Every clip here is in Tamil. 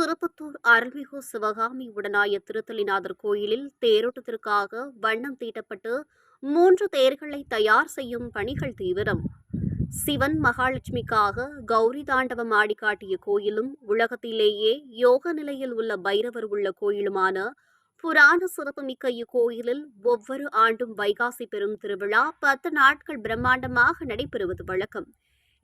திருப்பத்தூர் அருள்மிகு சிவகாமி உடனாய திருத்தலிநாதர் கோயிலில் தேரோட்டத்திற்காக வண்ணம் தீட்டப்பட்டு மூன்று தேர்களை தயார் செய்யும் பணிகள் தீவிரம். சிவன் மகாலட்சுமிக்காக கௌரி தாண்டவம் ஆடி காட்டிய கோயிலும் உலகத்திலேயே யோக நிலையில் உள்ள பைரவர் உள்ள கோயிலுமான புராண சிறப்புமிக்க இக்கோயிலில் ஒவ்வொரு ஆண்டும் வைகாசி பெரும் திருவிழா பத்து நாட்கள் பிரம்மாண்டமாக நடைபெறுவது வழக்கம்.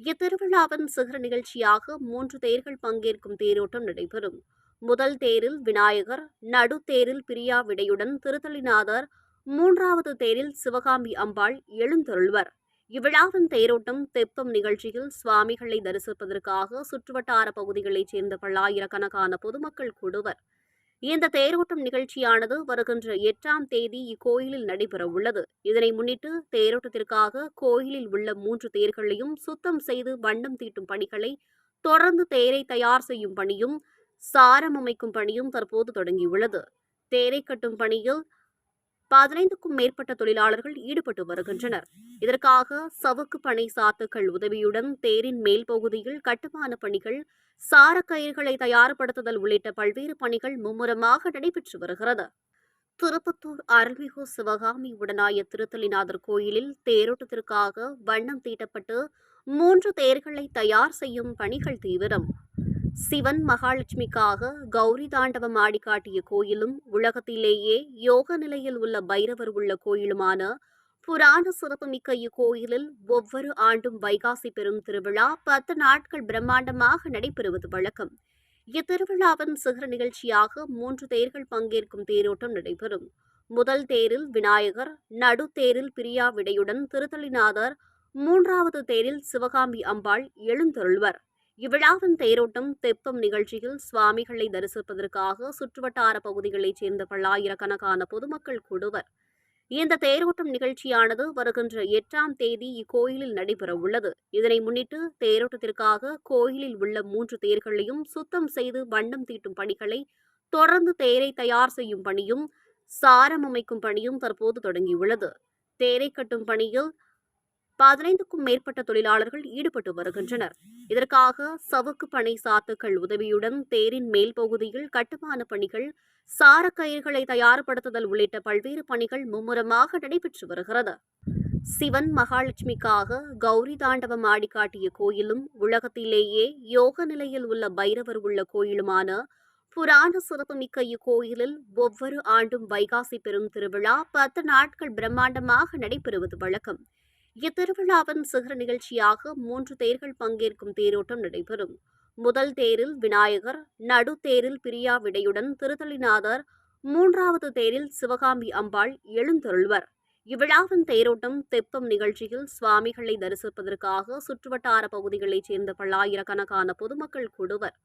இத்திருவிழாவின் சிகர நிகழ்ச்சியாக மூன்று தேர்கள் பங்கேற்கும் தேரோட்டம் நடைபெறும். முதல் தேரில் விநாயகர் நடுத்தேரில் பிரியா விடையுடன் திருத்தலிநாதர் மூன்றாவது தேரில் சிவகாமி அம்பாள் எழுந்தருள்வர். இவ்விழாவின் தேரோட்டம் தெப்பம் நிகழ்ச்சியில் சுவாமிகளை தரிசிப்பதற்காக சுற்றுவட்டார பகுதிகளைச் சேர்ந்த பல்லாயிரக்கணக்கான பொதுமக்கள் கூடுவர். இந்த தேரோட்டம் நிகழ்ச்சியானது வருகின்ற எட்டாம் தேதி இக்கோயிலில் நடைபெறவுள்ளது இதனை முன்னிட்டு தேரோட்டத்திற்காக கோயிலில் உள்ள மூன்று தேர்களையும் சுத்தம் செய்து வண்ணம் தீட்டும் பணிகளை தொடர்ந்து தேரை தயார் செய்யும் பணியும் சாரம் அமைக்கும் பணியும் தற்போது தொடங்கியுள்ளது. தேரை கட்டும் பணியில் பதினைந்துக்கும் மேற்பட்ட தொழிலாளர்கள் ஈடுபட்டு வருகின்றனர். இதற்காக சவுக்கு பனை சாத்துக்கள் உதவியுடன் தேரின் மேல் பகுதியில் கட்டுமான பணிகள் சாரக்கயிர்களை தயார்படுத்துதல் உள்ளிட்ட பல்வேறு பணிகள் மும்முரமாக நடைபெற்று வருகிறது. திருப்பத்தூர் அருள்மிகு சிவகாமி உடனாய திருத்தலிநாதர் கோயிலில் தேரோட்டத்திற்காக வண்ணம் தீட்டப்பட்டு மூன்று தேர்களை தயார் செய்யும் பணிகள் தீவிரம். சிவன் மகாலட்சுமிக்காக கௌரி தாண்டவம் ஆடி காட்டிய கோயிலும் உலகத்திலேயே யோக நிலையில் உள்ள பைரவர் உள்ள கோயிலுமான புராண சிறப்புமிக்க இக்கோயிலில் ஒவ்வொரு ஆண்டும் வைகாசி பெரும் திருவிழா பத்து நாட்கள் பிரம்மாண்டமாக நடைபெறுவது வழக்கம். இத்திருவிழாவின் சிகர நிகழ்ச்சியாக மூன்று தேர்கள் பங்கேற்கும் தேரோட்டம் நடைபெறும். முதல் தேரில் விநாயகர் நடுத்தேரில் பிரியா விடையுடன் திருத்தளிநாதர் மூன்றாவது தேரில் சிவகாமி அம்பாள் எழுந்தருள்வர். இவ்விழாவின் தேரோட்டம் தெப்பம் நிகழ்ச்சியில் சுவாமிகளை தரிசிப்பதற்காக சுற்றுவட்டார பகுதிகளைச் சேர்ந்த பல்லாயிரக்கணக்கான பொதுமக்கள் கூடுவர் இந்த தேரோட்டம் நிகழ்ச்சியானது வருகின்ற எட்டாம் தேதி இக்கோயிலில் நடைபெறவுள்ளது இதனை முன்னிட்டு தேரோட்டத்திற்காக கோயிலில் உள்ள மூன்று தேர்களையும் சுத்தம் செய்து வண்ணம் தீட்டும் பணிகளை தொடர்ந்து தேரை தயார் செய்யும் பணியும் சாரம் அமைக்கும் பணியும் தற்போது தொடங்கியுள்ளது. தேரை கட்டும் பணியில் பதினைந்துக்கும் மேற்பட்ட தொழிலாளர்கள் ஈடுபட்டு வருகின்றனர். இதற்காக சவுக்கு பனை சாத்துக்கள் உதவியுடன் தேரின் மேல் பகுதியில் கட்டுமான பணிகள் சாரக்கயிர்களை தயார்படுத்துதல் உள்ளிட்ட பல்வேறு பணிகள் மும்முரமாக நடைபெற்று வருகிறது. சிவன் மகாலட்சுமிக்காக கௌரி தாண்டவம் ஆடி காட்டிய கோயிலும் உலகத்திலேயே யோக நிலையில் உள்ள பைரவர் உள்ள கோயிலுமான புராண சிறப்புமிக்க இக்கோயிலில் ஒவ்வொரு ஆண்டும் வைகாசி பெரும் திருவிழா பத்து நாட்கள் பிரம்மாண்டமாக நடைபெறுவது வழக்கம். இத்திருவிழாவின் சிகர நிகழ்ச்சியாக மூன்று தேர்கள் பங்கேற்கும் தேரோட்டம் நடைபெறும். முதல் தேரில் விநாயகர் நடுத்தேரில் பிரியா விடையுடன் திருத்தலிநாதர் மூன்றாவது தேரில் சிவகாமி அம்பாள் எழுந்தருள்வர். இவ்விழாவின் தேரோட்டம் தெப்பம் நிகழ்ச்சியில் சுவாமிகளை தரிசிப்பதற்காக சுற்றுவட்டார பகுதிகளைச் சேர்ந்த பல்லாயிரக்கணக்கான பொதுமக்கள் கூடுவர்.